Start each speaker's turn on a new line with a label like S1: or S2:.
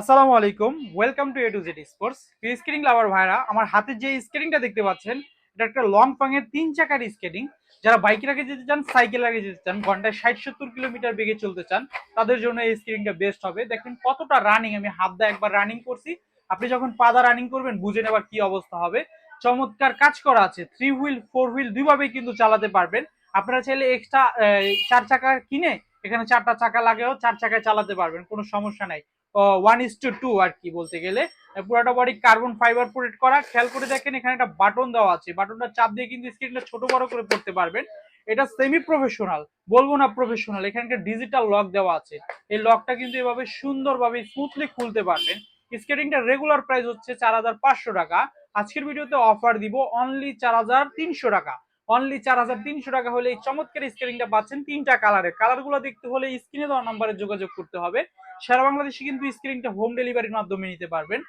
S1: আসসালামু আলাইকুম welcome to A to Z sports skating lover ভাইরা, আমার হাতে যে স্কেটিংটা দেখতে পাচ্ছেন, এটা একটা লং পাঙের তিন চাকার স্কেটিং যারা বাইকে আগে যেতে চান সাইকেল আগে যেতে চান, ঘন্টায় ষাট সত্তর কিলোমিটার বেগে চলতে চান, তাদের জন্য এই স্কেটিংটা বেস্ট হবে। দেখেন কতটা রানিং আমি হাত দা একবার রানিং করছি। আপনি যখন পাদা রানিং করবেন, বুঝে নেবার কি অবস্থা হবে। চমৎকার কাজ করা আছে থ্রি হুইল ফোর হুইল দুইভাবেই কিন্তু চালাতে পারবেন। আপনারা চাইলে এক্সট্রা চার চাকা কিনে, এখানে চারটা চাকা লাগেও চার চাকায় চালাতে পারবেন, কোনো সমস্যা নাই। ওয়ান ইস টু টু আর কি বলতে গেলে। পুরোটা বডি কার্বন ফাইবার প্রোটেক্ট করা। খেয়াল করে দেখেন, এখানে একটা বাটন দেওয়া আছে। বাটনটা চাপ দিয়ে কিন্তু স্ক্রিনটা ছোট বড় করে পড়তে পারবেন। এটা সেমি প্রফেশনাল বলব না প্রফেশনাল এখানে একটা ডিজিটাল লক দেওয়া আছে। এই লকটা কিন্তু এভাবে সুন্দরভাবে স্মুথলি খুলতে পারবেন। স্কেটিংটা রেগুলার প্রাইস হচ্ছে চার হাজার পাঁচশো টাকা। আজকের ভিডিওতে অফার দিব অনলি চার হাজার তিনশো টাকা। অনলি চার হাজার তিনশো টাকা হলে এই চমৎকার স্ক্রিনটা পাচ্ছেন তিনটা কালারের কালারগুলো দেখতে হলে স্ক্রিনে দেওয়া নাম্বারে যোগাযোগ করতে হবে। সারা বাংলাদেশে কিন্তু স্ক্রিনটা হোম ডেলিভারির মাধ্যমে নিতে পারবেন।